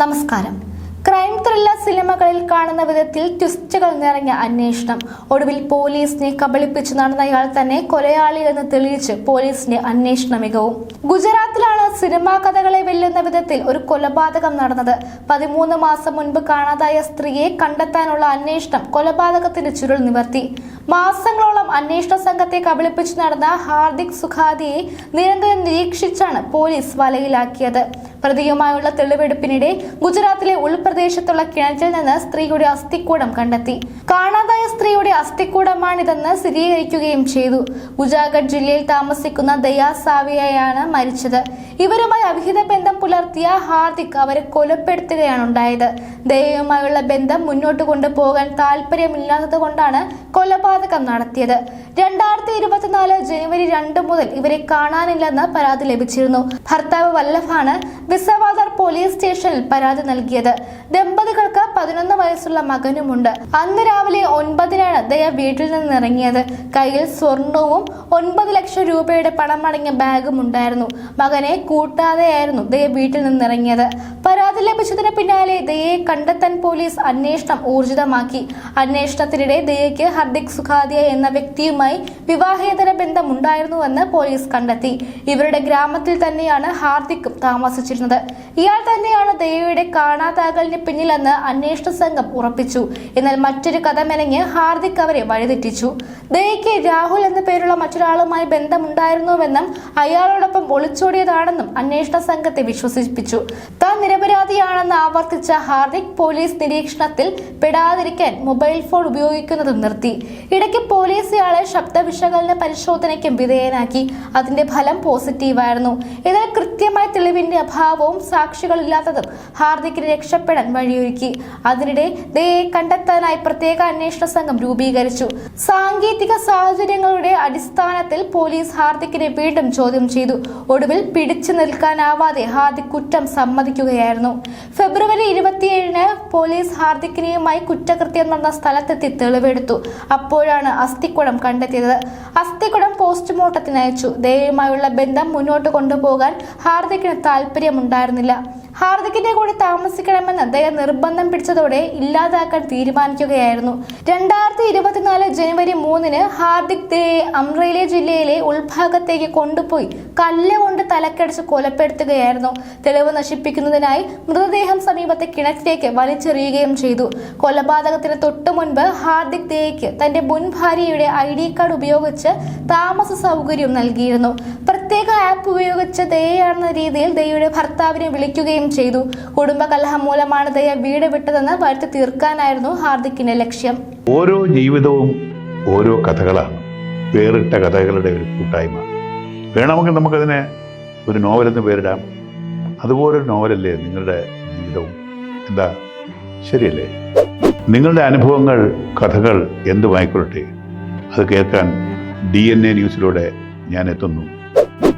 നമസ്കാരം. Crime thriller സിനിമകളിൽ കാണുന്ന വിധത്തിൽ ട്വിസ്റ്റുകൾ നിറഞ്ഞ അന്വേഷണം. ഒടുവിൽ പോലീസിനെ കബളിപ്പിച്ച് നടന്നയാൾ തന്നെ കൊലയാളി എന്ന് തെളിയിച്ച് പോലീസിന്റെ അന്വേഷണ മികവും. ഗുജറാത്തിലാണ് സിനിമാ കഥകളെ വെല്ലുന്ന വിധത്തിൽ ഒരു കൊലപാതകം നടന്നത്. പതിമൂന്ന് മാസം മുൻപ് കാണാതായ സ്ത്രീയെ കണ്ടെത്താനുള്ള അന്വേഷണം കൊലപാതകത്തിന്റെ ചുരുൾ നിവർത്തി. മാസങ്ങളോളം അന്വേഷണ സംഘത്തെ കബളിപ്പിച്ച് നടന്ന ഹാർദിക് സുഖാദിയെ നിരന്തരം നിരീക്ഷിച്ചാണ് പോലീസ് വലയിലാക്കിയത്. പ്രതിയുമായുള്ള തെളിവെടുപ്പിനിടെ ഗുജറാത്തിലെ ഉൾപ്രദേശത്തുള്ള കിണറ്റിൽ നിന്ന് സ്ത്രീയുടെ അസ്ഥിക്കൂടം കണ്ടെത്തി. കാണാതായ സ്ത്രീയുടെ അസ്ഥിക്കൂടമാണിതെന്ന് സ്ഥിരീകരിക്കുകയും ചെയ്തു. ഗുജാഗഡ് ജില്ലയിൽ താമസിക്കുന്ന ദയാ സാവിയയാണ് മരിച്ചത്. ഇവരുമായി അവിഹിത ബന്ധം പുലർത്തിയ ഹാർദിക് അവരെ കൊലപ്പെടുത്തുകയാണ് ഉണ്ടായത്. ദയയുമായുള്ള ബന്ധം മുന്നോട്ട് കൊണ്ടുപോകാൻ താല്പര്യമില്ലാത്തത് കൊണ്ടാണ് കൊലപാതകം നടത്തിയത്. രണ്ടായിരത്തി ഇരുപത്തിനാല് ജനുവരി രണ്ട് മുതൽ ഇവരെ കാണാനില്ലെന്ന് പരാതി ലഭിച്ചിരുന്നു. ഭർത്താവ് വല്ലഭാണ് വിസവാദർ പോലീസ് സ്റ്റേഷനിൽ പരാതി നൽകിയത്. ദമ്പതികൾക്ക് പതിനൊന്ന് വയസ്സുള്ള മകനുമുണ്ട്. അന്ന് രാവിലെ ഒൻപതിനാണ് ദയ വീട്ടിൽ നിന്ന് ഇറങ്ങിയത് കയ്യിൽ സ്വർണവും ഒൻപത് ലക്ഷം രൂപയുടെ പണം അടങ്ങിയ ബാഗും ഉണ്ടായിരുന്നു. മകനെ കൂട്ടാതെയായിരുന്നു ദയ വീട്ടിൽ നിന്നിറങ്ങിയത്. പരാതി ലഭിച്ചതിന് പിന്നാലെ ദയയെ കണ്ടെത്താൻ പോലീസ് അന്വേഷണം ഊർജിതമാക്കി. അന്വേഷണത്തിനിടെ ദയയ്ക്ക് ഹർദിക് സുഖാദിയ എന്ന വ്യക്തിയുമായി വിവാഹേതര ബന്ധമുണ്ടായിരുന്നുവെന്ന് പോലീസ് കണ്ടെത്തി. ഇവരുടെ ഗ്രാമത്തിൽ തന്നെയാണ് ഹാർദിക്കും താമസിച്ചിരുന്നത്. ഇയാൾ തന്നെയാണ് ദേവിയുടെ കാണാതാകലിന് പിന്നിലെന്ന് അന്വേഷണ സംഘം ഉറപ്പിച്ചു. എന്നാൽ മറ്റൊരു കഥ മെനഞ്ഞ് ഹാർദിക് അവരെ വഴിതെറ്റിച്ചു. ദയയ്ക്ക് രാഹുൽ എന്ന പേരുള്ള മറ്റൊരാളുമായി ബന്ധമുണ്ടായിരുന്നുവെന്നും അയാളോടൊപ്പം ഒളിച്ചോടിയതാണെന്നും അന്വേഷണ സംഘത്തെ വിശ്വസിപ്പിച്ചു. താൻ നിരപരാധിയാണെന്ന് ആവർത്തിച്ച ഹാർദിക് പോലീസ് നിരീക്ഷണത്തിൽ പെടാതിരിക്കാൻ മൊബൈൽ ഫോൺ ഉപയോഗിക്കുന്നത് നിർത്തി. ഇടയ്ക്ക് പോലീസ് ഇയാളെ ശബ്ദ വിശകലന പരിശോധനയ്ക്കും വിധേയനാക്കി. അതിന്റെ ഫലം പോസിറ്റീവായിരുന്നു. എന്നാൽ കൃത്യമായ തെളിവിന്റെ അഭാവവും സാക്ഷികളില്ലാത്തതും ഹാർദിക്കിന് രക്ഷപ്പെടാൻ വഴിയൊരുക്കി. അതിനിടെ ദയെ കണ്ടെത്താനായി പ്രത്യേക അന്വേഷണ സംഘം രൂപീകരിച്ചു. സാങ്കേതിക സാഹചര്യങ്ങളുടെ അടിസ്ഥാനത്തിൽ പോലീസ് ഹാർദിക്കിനെ വീണ്ടും ചോദ്യം ചെയ്തു. ഒടുവിൽ പിടിച്ചു നിൽക്കാനാവാതെ ഹാർദിക് കുറ്റം സമ്മതിക്കുകയായിരുന്നു. ഫെബ്രുവരി ഇരുപത്തിയേഴിന് പോലീസ് ഹാർദിക്കിനെയുമായി കുറ്റകൃത്യം നടന്ന സ്ഥലത്തെത്തി തെളിവെടുത്തു. അപ്പോഴാണ് അസ്ഥിക്കുടം കണ്ടെത്തിയത്. അസ്ഥിക്കുടം പോസ്റ്റ്മോർട്ടത്തിന് അയച്ചു. ദയയുമായുള്ള ബന്ധം മുന്നോട്ട് കൊണ്ടുപോകാൻ ഹാർദിക്കിന് താല്പര്യമുണ്ടായിരുന്നില്ല ഹാർദിക്കിന്റെ കൂടെ താമസിക്കണമെന്ന് അദ്ദേഹം നിർബന്ധം പിടിച്ചതോടെ ഇല്ലാതാക്കാൻ തീരുമാനിക്കുകയായിരുന്നു. രണ്ടായിരത്തി ഇരുപത്തിനാല് ജനുവരി മൂന്നിന് ഹാർദിക് ദയെ അമ്രേലി ജില്ലയിലെ ഉൾഭാഗത്തേക്ക് കൊണ്ടുപോയി കല്ല് കൊണ്ട് തലക്കടിച്ച് കൊലപ്പെടുത്തുകയായിരുന്നു. തെളിവ് നശിപ്പിക്കുന്നതിനായി മൃതദേഹം സമീപത്തെ കിണറ്റിലേക്ക് വലിച്ചെറിയുകയും ചെയ്തു. കൊലപാതകത്തിന് തൊട്ടു മുൻപ് ഹാർദിക് ദേയ്ക്ക് തന്റെ മുൻ ഭാര്യയുടെ ഐ ഡി കാർഡ് ഉപയോഗിച്ച് താമസ സൗകര്യം നൽകിയിരുന്നു പ്രത്യേക ആപ്പ് ഉപയോഗിച്ച് ദയാണെന്ന രീതിയിൽ ദയയുടെ ഭർത്താവിനെ വിളിക്കുകയും ചെയ്തു. കുടുംബ കലഹം മൂലമാണ് ദയ വീട് വിട്ടതെന്ന് വരുത്തി തീർക്കാനായിരുന്നു ഹാർദിക്കിന്റെ ലക്ഷ്യം. ഓരോ ജീവിതവും ഓരോ കഥകളാണ്. വേറിട്ട കഥകളുടെ ഒരു കൂട്ടായ്മ. വേണമെങ്കിൽ നമുക്കതിനെ ഒരു നോവലെന്ന് പേരിടാം. അതുപോലൊരു നോവലല്ലേ നിങ്ങളുടെ ജീവിതവും? എന്താ? ശരിയല്ലേ? നിങ്ങളുടെ അനുഭവങ്ങൾ കഥകൾ എന്തുമായിക്കൊള്ളട്ടെ? അത് കേൾക്കാൻ ഡി എൻ എ ന്യൂസിലൂടെ ഞാൻ എത്തുന്നു.